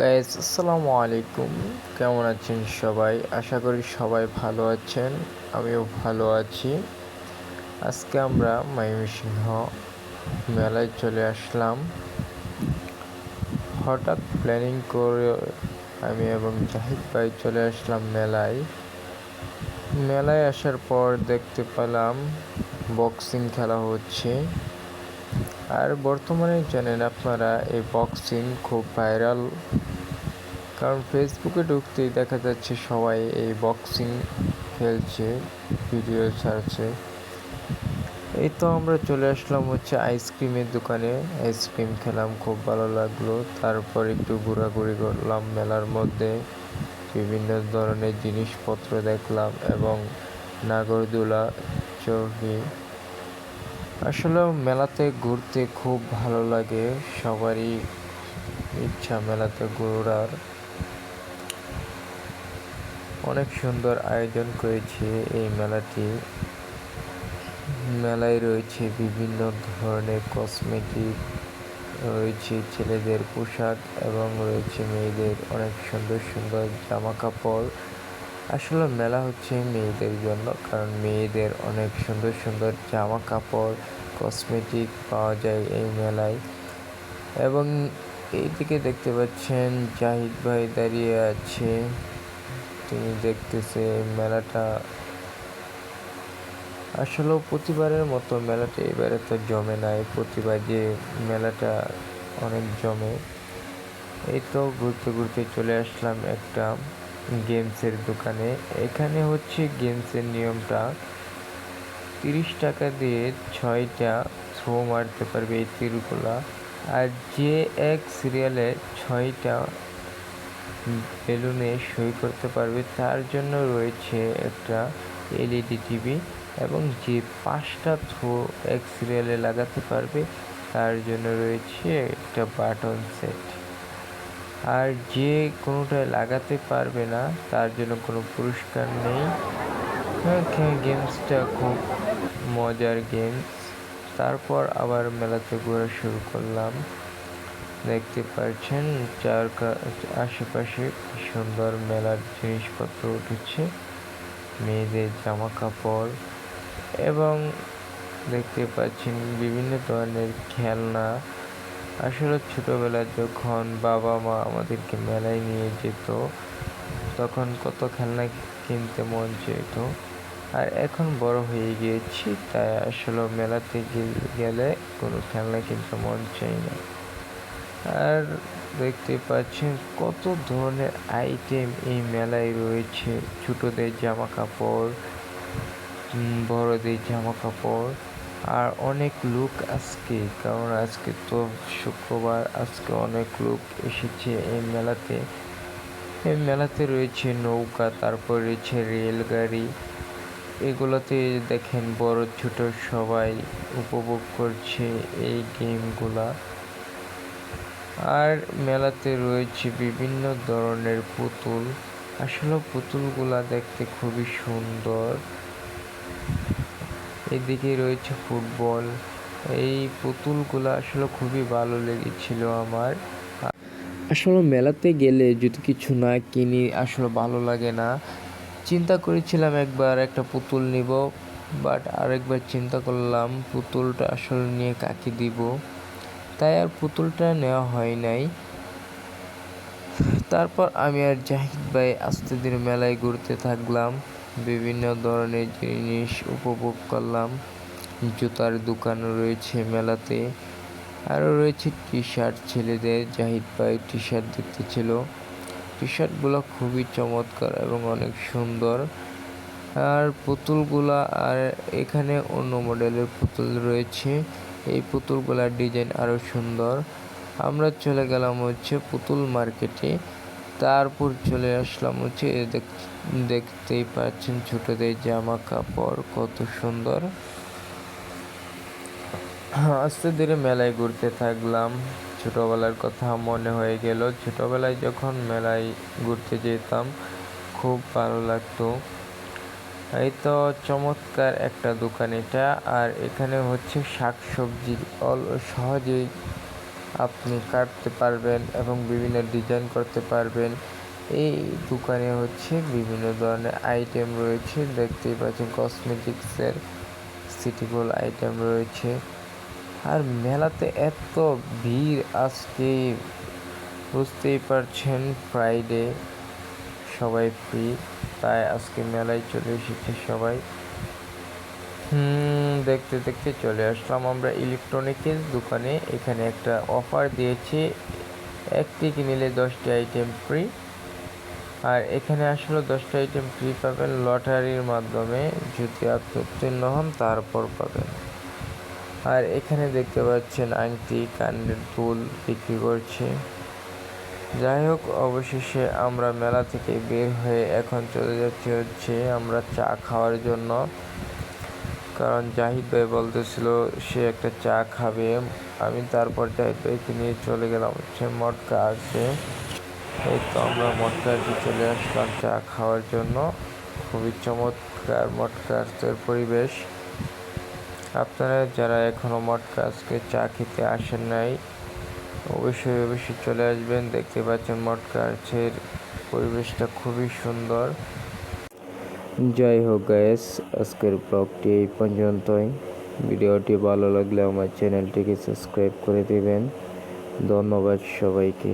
Guys আসসালামু আলাইকুম। কেমন আছেন সবাই? আশা করি সবাই ভালো আছেন, আমিও ভালো আছি। আজকে আমরা ময়মনসিংহ মেলায় চলে আসলাম। হঠাৎ প্ল্যানিং করে আমি এবং জাহিদ ভাই চলে আসলাম মেলায়। মেলায় আসার পর দেখতে পেলাম বক্সিং খেলা হচ্ছে। আর বর্তমানে জানেন আপনারা, এই বক্সিং খুব ভাইরাল কারণ ফেসবুকে ঢুকতেই দেখা যাচ্ছে সবাই এই বক্সিং খেলছে ভিডিও ছাড়ছে। এই তো আমরা চলে আসলাম হচ্ছে আইসক্রিমের দোকানে। আইসক্রিম খেলাম, খুব ভালো লাগল। তারপর একটু ঘোরাঘুরি করলাম মেলার মধ্যে। বিভিন্ন ধরনের জিনিসপত্র দেখলাম এবং নাগরদোলা চৌকি আসলে মেলাতে ঘুরতে খুব ভালো লাগে। সবারই ইচ্ছা মেলাতে ঘোরার। অনেক সুন্দর আয়োজন করেছে এই মেলাটি। মেলায় রয়েছে বিভিন্ন ধরনের কসমেটিক, রয়েছে ছেলেদের পোশাক এবং রয়েছে মেয়েদের অনেক সুন্দর সুন্দর জামা কাপড় আসলে মেলা হচ্ছে মেয়েদের জন্য, কারণ মেয়েদের অনেক সুন্দর সুন্দর জামা কাপড় কসমেটিক পাওয়া যায় এই মেলায়। এবং এইদিকে দেখতে পাচ্ছেন জাহিদ ভাই দাঁড়িয়ে আছে। তিনি দেখতেছে মেলাটা। আসলে প্রতিবারের মতো মেলাটা এবারে তো জমে নাই। প্রতিবার যে মেলাটা অনেক জমে। এই তো ঘুরতে ঘুরতে চলে আসলাম একটা গেমসের দোকানে। এখানে হচ্ছে গেমসের নিয়মটা, তিরিশ টাকা দিয়ে ছয়টা থ্রো মারতে পারবে এই তীরগুলা আর যে এক সিরিয়ালে ছয়টা বেলুনে সই করতে পারবে। তার জন্য রয়েছে একটা এলইডি টিভি এবং যে পাঁচটা থ্রো এক সিরিয়ালে লাগাতে পারবে, তার জন্য রয়েছে একটা বাটন সেট। আর যে কোনোটায় লাগাতে পারবে না, তার জন্য কোনো পুরস্কার নেই। গেমসটা খুব মজার গেমস। তারপর আবার মেলাতে ঘোরা শুরু করলাম। দেখতে পাচ্ছেন চার আশেপাশে সুন্দর মেলার জিনিসপত্র উঠেছে, মেয়েদের জামা কাপড় এবং দেখতে পাচ্ছেন বিভিন্ন ধরনের খেলনা। আসলে ছোটোবেলা যখন বাবা মা আমাদেরকে মেলায় নিয়ে যেত, তখন কত খেলনা কিনতে মন চেত আর এখন বড় হয়ে গিয়েছি, তাই আসলে মেলাতে গেলে কোনো খেলনা কিনতে মন চাই না। আর দেখতে পাচ্ছেন কত ধরনের আইটেম এই মেলায় রয়েছে। ছোটদের জামা কাপড় বড়দের জামা কাপড় আর অনেক লোক আজকে, কারণ আজকে তো শুক্রবার, আজকে অনেক লোক এসেছে এই মেলাতে। এই মেলাতে রয়েছে নৌকা, তারপর রয়েছে রেলগাড়ি। এগুলোতে দেখেন বড় ছোট সবাই উপভোগ করছে এই গেমগুলা আর মেলাতে রয়েছে বিভিন্ন ধরনের পুতুল। আসলে পুতুলগুলা দেখতে খুবই সুন্দর। এদিকে রয়েছে ফুটবল। এই পুতুলগুলো আসলে খুবই ভালো লেগেছিল আমার। আসলে মেলাতে গেলে যদি কিছু না কিনি আসলে ভালো লাগে না। চিন্তা করেছিলাম একবার একটা পুতুল নিব, বাট আরেকবার চিন্তা করলাম পুতুলটা আসলে নিয়ে কাকে দিব? তাই আর পুতুলটা নেওয়া হয় নাই। তারপর আমি আর জাহিদ ভাই আস্তে দিন মেলায় ঘুরতে থাকলাম। বিভিন্ন ধরনের জিনিস উপভোগ করলাম। জুতার দোকান রয়েছে মেলাতে। আরও রয়েছে টি শার্ট ছেলেদের। জাহিদ ভাই টি শার্ট দেখতে ছিল টি শার্টগুলো খুবই চমৎকার এবং অনেক সুন্দর। আর পুতুলগুলা আর এখানে অন্য মডেলের পুতুল রয়েছে। এই পুতুলগুলার ডিজাইন আরও সুন্দর। আমরা চলে গেলাম হচ্ছে পুতুল মার্কেটে তারপর চলে আসলাম হচ্ছে দেখতেই পাচ্ছেন ছোটদের জামা কাপড় কত সুন্দর। আস্তে ধীরে মেলায় ঘুরতে থাকলাম। ছোটবেলার কথা মনে হয়ে গেল। ছোটবেলায় যখন মেলায় ঘুরতে যেতাম, খুব ভালো লাগতো। এই তো চমৎকার একটা দোকান এটা। আর এখানে হচ্ছে শাক সবজি অল সহজেই আপনি কাটতে পারবেন এবং বিভিন্ন ডিজাইন করতে পারবেন। এই দোকানে হচ্ছে বিভিন্ন ধরনের আইটেম রয়েছে। দেখতেই পাচ্ছেন কসমেটিক্সের সিটিগুল আইটেম রয়েছে। আর মেলাতে এত ভিড় আজকে, বুঝতেই পারছেন ফ্রাইডে সবাই ফ্রি তাই আজকে মেলায় চলে এসেছে সবাই। হুম, দেখতে দেখতে চলে আসলাম আমরা ইলেকট্রনিক্সের দোকানে। এখানে একটা অফার দিয়েছে একটি কিনলে দশটি আইটেম ফ্রি। আর এখানে আসলে দশটা আইটেম ফ্রি পাবেন লটারির মাধ্যমে। যদি আপনি উত্তীর্ণ হন, তারপর পাবেন। আর এখানে দেখতে পাচ্ছেন আংটি, কানের দুল বিক্রি করছে। যাই হোক অবশেষে আমরা মেলা থেকে বের হয়ে এখন চলে যাচ্ছি হচ্ছে আমরা চা খাওয়ার জন্য। কারণ জাহিদ ভাই বলতেছিল, সে একটা চা খাবে। আমি তারপর জাহিদ ভাইকে নিয়ে চলে গেলাম, হচ্ছে মটকা আছে এই তো আমরা মটকাতে চলে আসলাম চা খাওয়ার জন্য। খুবই চমৎকার মটকাসের পরিবেশ। আপনারা যারা এখনও মটকাজকে চা খেতে আসেন নাই অবশ্যই অবশ্যই চলে আসবেন। দেখতে পাচ্ছেন মটকার্চের পরিবেশটা খুবই সুন্দর। যাই হোক গ্যাস আজকের ব্লগটি এই পর্যন্তই। ভিডিওটি ভালো লাগলে আমার চ্যানেলটিকে সাবস্ক্রাইব করে দেবেন। ধন্যবাদ সবাইকে।